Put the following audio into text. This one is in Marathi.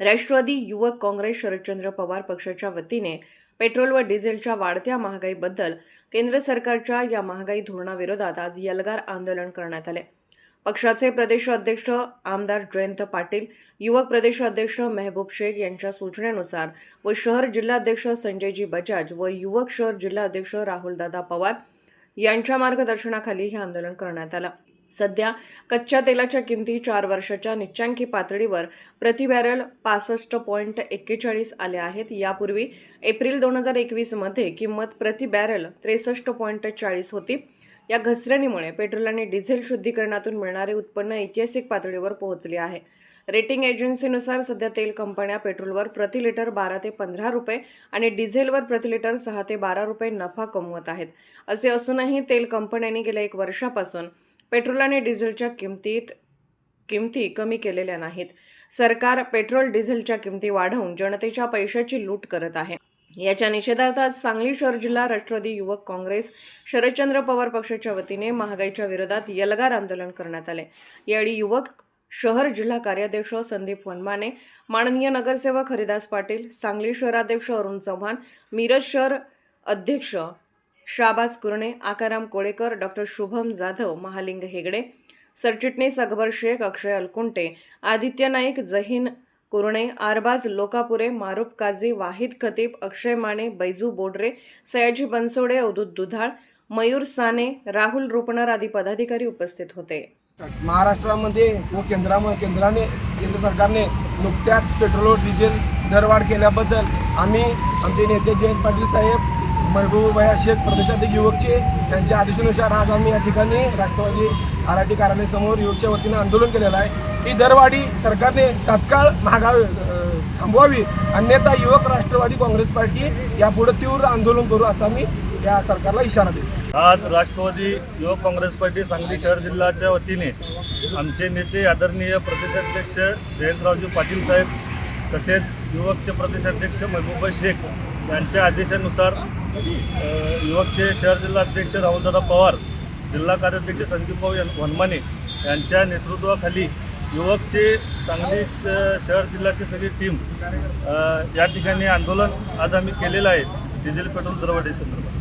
राष्ट्रवादी युवक काँग्रेस शरदचंद्र पवार पक्षाच्या वतीने पेट्रोल व डिझेलच्या वाढत्या महागाईबद्दल केंद्र सरकारच्या या महागाई धोरणाविरोधात आज यलगार आंदोलन करण्यात आले. पक्षाचे प्रदेश अध्यक्ष आमदार जयंत पाटील युवक प्रदेश अध्यक्ष मेहबूब शेख यांच्या सूचनेनुसार व शहर जिल्हाध्यक्ष संजयजी बजाज व युवक शहर जिल्हाध्यक्ष राहुलदादा पवार यांच्या मार्गदर्शनाखाली हे आंदोलन करण्यात आलं. सध्या कच्च्या तेलाच्या किमती चार वर्षाच्या निच्चांकी पातळीवर प्रति बॅरल पासष्ट पॉईंट एक्केचाळीस आल्या आहेत. यापूर्वी एप्रिल दोन हजार एकवीसमध्ये किंमत प्रति बॅरल त्रेसष्ट पॉईंट चाळीस होती. या घसरणीमुळे पेट्रोल आणि डिझेल शुद्धीकरणातून मिळणारे उत्पन्न ऐतिहासिक पातळीवर पोहोचले आहे. रेटिंग एजन्सीनुसार सध्या तेल कंपन्या पेट्रोलवर प्रति लिटर बारा ते पंधरा रुपये आणि डिझेलवर प्रति लिटर सहा ते बारा रुपये नफा कमवत आहेत. असे असूनही तेल कंपन्यांनी गेल्या एक वर्षापासून पेट्रोल आणि डिझेलच्या किमतीत किमती कमी केलेल्या नाहीत. सरकार पेट्रोल डिझेलच्या किमती वाढवून जनतेच्या पैशाची लूट करत आहे. याच्या निषेधार्थ आज सांगली शहर जिल्हा राष्ट्रवादी युवक काँग्रेस शरदचंद्र पवार पक्षाच्या वतीने महागाईच्या विरोधात यलगार आंदोलन करण्यात आले. यावेळी युवक शहर जिल्हा कार्याध्यक्ष संदीप वनमाने माननीय नगरसेवक हरिदास पाटील सांगली शहराध्यक्ष अरुण चव्हाण मिरज शहर अध्यक्ष शाबाज कुरणे आकाराम कोळेकर डॉक्टर शुभम जाधव महालिंग हेगडे सरचिटणीस अकबर शेख अक्षय अलकुंटे आदित्य नाईक जहीन कुरणे आरबाज लोकापुरे मारुफ काझी वाहिद खतीब अक्षय माने बैजू बोडरे सयाजी बनसोडे अवधूत दुधाळ मयूर साने राहुल रुपनर आदी पदाधिकारी उपस्थित होते. महाराष्ट्रामध्ये व केंद्रामध्ये केंद्राने केंद्र सरकारने नुकत्याच पेट्रोल डिझेल दरवाढ केल्याबद्दल आम्ही आमचे नेते जयंत पाटील साहेब महबूबया शेख प्रदेशाध्यक्ष युवकचे त्यांच्या आदेशानुसार आज आम्ही या ठिकाणी राष्ट्रवादी आराठी कार्यालयासमोर युवकच्या वतीनं आंदोलन केलेलं आहे. ही दरवाढी सरकारने तात्काळ महागावी थांबवावी अन्यथा युवक राष्ट्रवादी काँग्रेस पार्टी यापुढे तीव्र आंदोलन करू असा मी या सरकारला इशारा देतो. आज राष्ट्रवादी युवक काँग्रेस पार्टी सांगली शहर जिल्ह्याच्या वतीने आमचे नेते आदरणीय प्रदेशाध्यक्ष जयंतरावजी पाटील साहेब तसेच युवकचे प्रदेशाध्यक्ष महबूबा शेख यांच्या आदेशानुसार युवकचे शहर जिल्हा अध्यक्ष राहुलदादा पवार जिल्हा कार्याध्यक्ष संदीपभाऊ यन- वनमाने यांच्या नेतृत्वाखाली युवकचे सांगली श- शहर जिल्ह्याची सगळी टीम या ठिकाणी आंदोलन आज आम्ही केलेलं आहे. डिझेल पेट्रोल दरवाढी संदर्भात.